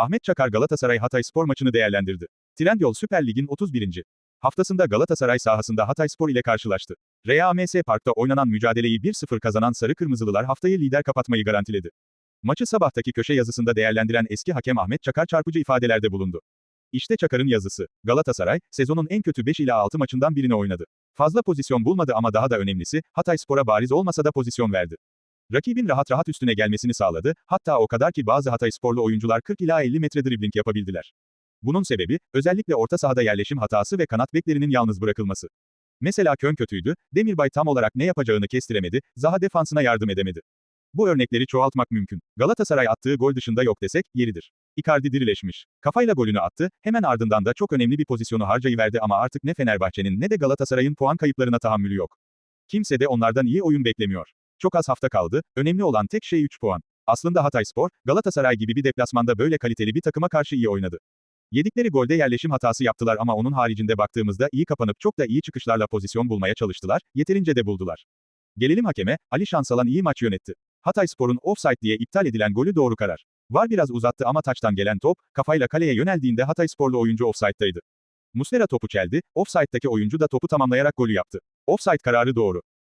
Ahmet Çakar Galatasaray Hatayspor maçını değerlendirdi. Trendyol Süper Lig'in 31. haftasında Galatasaray sahasında Hatayspor ile karşılaştı. RAMS Park'ta oynanan mücadeleyi 1-0 kazanan Sarı Kırmızılılar haftayı lider kapatmayı garantiledi. Maçı sabahtaki köşe yazısında değerlendiren eski hakem Ahmet Çakar çarpıcı ifadelerde bulundu. İşte Çakar'ın yazısı. Galatasaray, sezonun en kötü 5 ila 6 maçından birini oynadı. Fazla pozisyon bulmadı ama daha da önemlisi, Hatayspor'a bariz olmasa da pozisyon verdi. Rakibin rahat rahat üstüne gelmesini sağladı, hatta o kadar ki bazı Hataysporlu oyuncular 40 ila 50 metre dribling yapabildiler. Bunun sebebi, özellikle orta sahada yerleşim hatası ve kanat beklerinin yalnız bırakılması. Mesela Kön kötüydü, Demirbay tam olarak ne yapacağını kestiremedi, Zaha defansına yardım edemedi. Bu örnekleri çoğaltmak mümkün. Galatasaray attığı gol dışında yok desek, yeridir. Icardi dirileşmiş. Kafayla golünü attı, hemen ardından da çok önemli bir pozisyonu harcayıverdi ama artık ne Fenerbahçe'nin ne de Galatasaray'ın puan kayıplarına tahammülü yok. Kimse de onlardan iyi oyun beklemiyor. Çok az hafta kaldı, önemli olan tek şey 3 puan. Aslında Hatayspor, Galatasaray gibi bir deplasmanda böyle kaliteli bir takıma karşı iyi oynadı. Yedikleri golde yerleşim hatası yaptılar ama onun haricinde baktığımızda iyi kapanıp çok da iyi çıkışlarla pozisyon bulmaya çalıştılar, yeterince de buldular. Gelelim hakeme, Ali Şansalan iyi maç yönetti. Hatayspor'un offside diye iptal edilen golü doğru karar. Var biraz uzattı ama taçtan gelen top, kafayla kaleye yöneldiğinde Hataysporlu oyuncu offside'daydı. Muslera topu çeldi, offside'daki oyuncu da topu tamamlayarak golü yaptı. Offside kararı doğru.